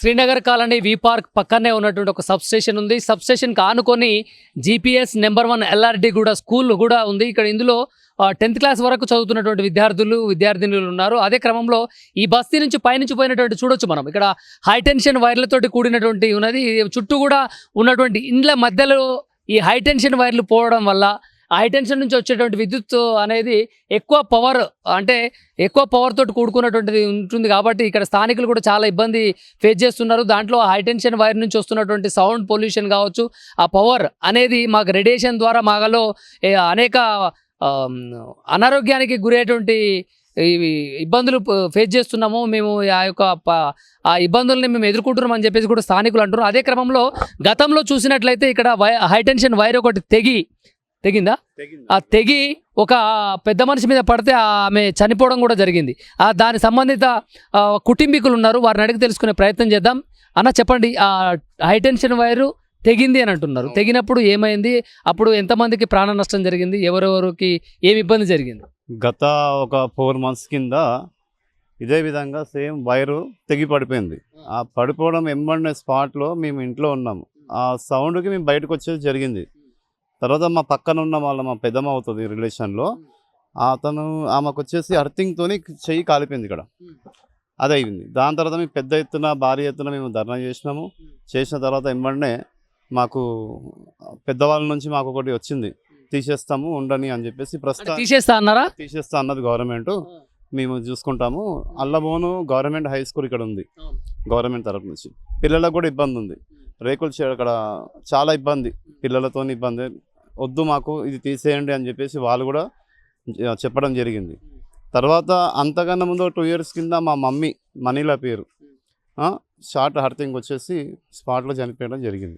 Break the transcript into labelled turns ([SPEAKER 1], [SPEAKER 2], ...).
[SPEAKER 1] Srinagar colony వి park పక్కనే ఉన్నటువంటి ఒక సబ్ స్టేషన్ ఉంది. సబ్ స్టేషన్కి ఆనుకొని జీపీఎస్ నెంబర్ వన్ ఎల్ఆర్డి కూడా స్కూల్ కూడా ఉంది. ఇక్కడ ఇందులో టెన్త్ క్లాస్ వరకు చదువుతున్నటువంటి విద్యార్థులు విద్యార్థినులు ఉన్నారు. అదే క్రమంలో ఈ బస్తీ నుంచి పైనుంచి పోయినటువంటి చూడొచ్చు మనం. ఇక్కడ హైటెన్షన్ వైర్లతోటి కూడినటువంటి ఉన్నది. చుట్టూ కూడా ఉన్నటువంటి ఇండ్ల మధ్యలో ఈ హైటెన్షన్ వైర్లు పోవడం వల్ల హై టెన్షన్ నుంచి వచ్చేటువంటి విద్యుత్ అనేది ఎక్కువ పవర్ అంటే ఎక్కువ పవర్ తోటి కూడుకున్నటువంటిది ఉంటుంది కాబట్టి ఇక్కడ స్థానికులు కూడా చాలా ఇబ్బంది ఫేస్ చేస్తున్నారు. దాంట్లో హై టెన్షన్ వైర్ నుంచి వస్తున్నటువంటి సౌండ్ పొల్యూషన్ కావచ్చు ఆ పవర్ అనేది మాకు రేడియేషన్ ద్వారా మాలో అనేక అనారోగ్యానికి గురయ్యేటువంటి ఇవి ఇబ్బందులు ఫేస్ చేస్తున్నాము. మేము ఆ యొక్క ప- ఆ ఇబ్బందుల్ని మేము ఎదుర్కొంటున్నామని చెప్పేసి కూడా స్థానికులు అంటున్నారు. అదే క్రమంలో గతంలో చూసినట్లయితే ఇక్కడ వై హైటెన్షన్ వైర్ ఒకటి తెగి తెగిందా? ఆ తెగి ఒక పెద్ద మనిషి మీద పడితే ఆమె చనిపోవడం కూడా జరిగింది. ఆ దాని సంబంధిత కుటుంబీకులు ఉన్నారు. వారిని అడిగి తెలుసుకునే ప్రయత్నం చేద్దాం. అన్న చెప్పండి ఆ హై టెన్షన్ వైరు తెగింది అని అంటున్నారు. తెగినప్పుడు ఏమైంది? అప్పుడు ఎంతమందికి ప్రాణ నష్టం జరిగింది? ఎవరెవరికి ఏమి ఇబ్బంది జరిగింది?
[SPEAKER 2] గత ఒక ఫోర్ మంత్స్ కింద ఇదే విధంగా సేమ్ వైరు తెగి పడిపోయింది. ఆ పడిపోవడం ఎంబడిన స్పాట్లో మేము ఇంట్లో ఉన్నాము. ఆ సౌండ్కి మేము బయటకు వచ్చేది జరిగింది. తర్వాత మా పక్కన ఉన్న వాళ్ళ మా పెద్దమ్మ అవుతుంది రిలేషన్లో. అతను ఆమెకు వచ్చేసి అర్థింగ్తోని చెయ్యి కాలిపోయింది ఇక్కడ. అది అయింది. దాని తర్వాత మేము పెద్ద ఎత్తున భారీ ఎత్తున మేము ధర్నా చేసినాము. చేసిన తర్వాత ఎంబడినే మాకు పెద్దవాళ్ళ నుంచి మాకు ఒకటి వచ్చింది. తీసేస్తాము ఉండని అని చెప్పేసి ప్రస్తుతం
[SPEAKER 1] తీసేస్తా అన్నారా?
[SPEAKER 2] తీసేస్తా అన్నది గవర్నమెంట్. మేము చూసుకుంటాము. అల్లబోను గవర్నమెంట్ హై స్కూల్ ఇక్కడ ఉంది. గవర్నమెంట్ తరఫు నుంచి. పిల్లలకు కూడా ఇబ్బంది ఉంది. రేకుల అక్కడ చాలా ఇబ్బంది. పిల్లలతో ఇబ్బంది. వద్దు మాకు ఇది తీసేయండి అని చెప్పేసి వాళ్ళు కూడా చెప్పడం జరిగింది. తర్వాత అంతకన్నా ముందు టూ ఇయర్స్ కింద మా మమ్మీ మనీలా పేరు షార్ట్ హర్తింగ్ వచ్చేసి స్పాట్లో చనిపోయడం జరిగింది.